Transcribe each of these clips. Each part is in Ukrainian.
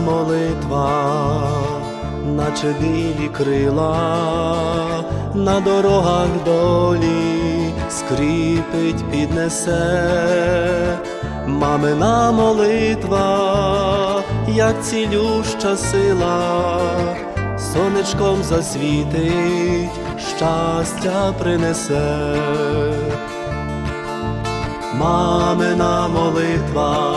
молитва, наче білі крила, на дорогах долі скріпить, піднесе, мамина молитва, як цілюща сила, сонечком засвітить, щастя принесе. Мамина молитва,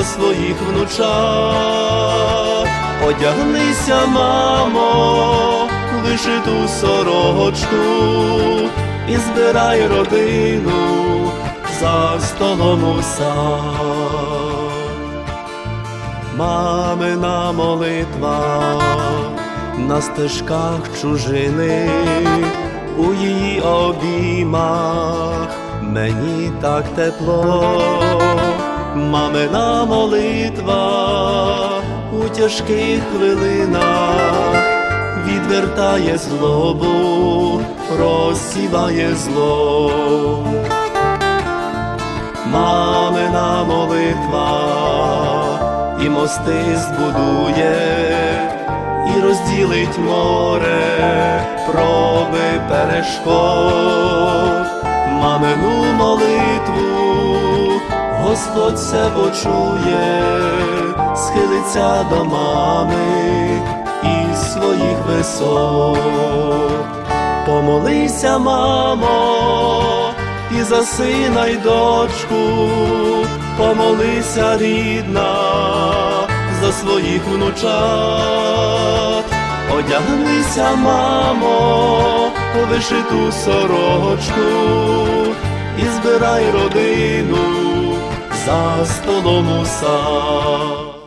за своїх внучат, одягнися, мамо, в вишиту сорочку і збирай родину за столом у. Мамина молитва на стежках чужини, у її обіймах. Мені так тепло, мамина молитва у тяжких хвилинах відвертає злобу, розсіває зло. Мамина молитва і мости збудує, і розділить море, проби перешкод, мамину молитву, Господь все почує, схилиться до мами із своїх висот. Помолися, мамо, і за сина й дочку, помолися, рідна, за своїх внучат, одягнися, мамо, вишиту сорочку і збирай родину за столом у сад.